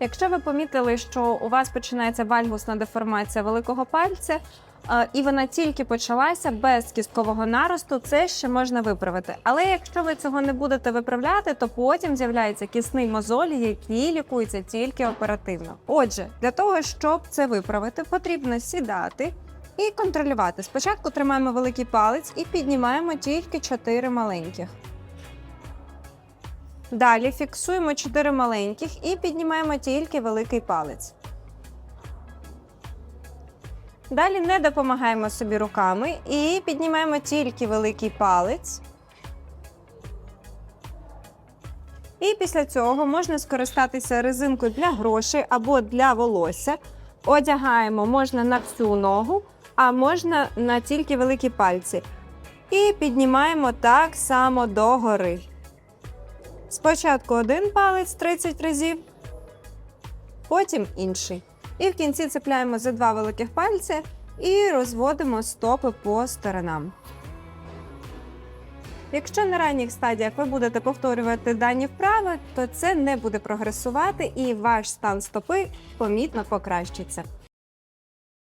Якщо ви помітили, що у вас починається вальгусна деформація великого пальця, е, і вона тільки почалася без кісткового наросту, це ще можна виправити. Але якщо ви цього не будете виправляти, то потім з'являється кісний мозоль, який лікується тільки оперативно. Отже, для того, щоб це виправити, потрібно сідати і контролювати. Спочатку тримаємо великий палець і піднімаємо тільки 4 маленьких. Далі фіксуємо 4 маленьких і піднімаємо тільки великий палець. Далі не допомагаємо собі руками і піднімаємо тільки великий палець. І після цього можна скористатися резинкою для грошей або для волосся. Одягаємо можна на всю ногу, а можна на тільки великі пальці. І піднімаємо так само догори. Спочатку один палець 30 разів, потім інший. І в кінці цепляємо за два великих пальці і розводимо стопи по сторонам. Якщо на ранніх стадіях ви будете повторювати дані вправи, то це не буде прогресувати і ваш стан стопи помітно покращиться.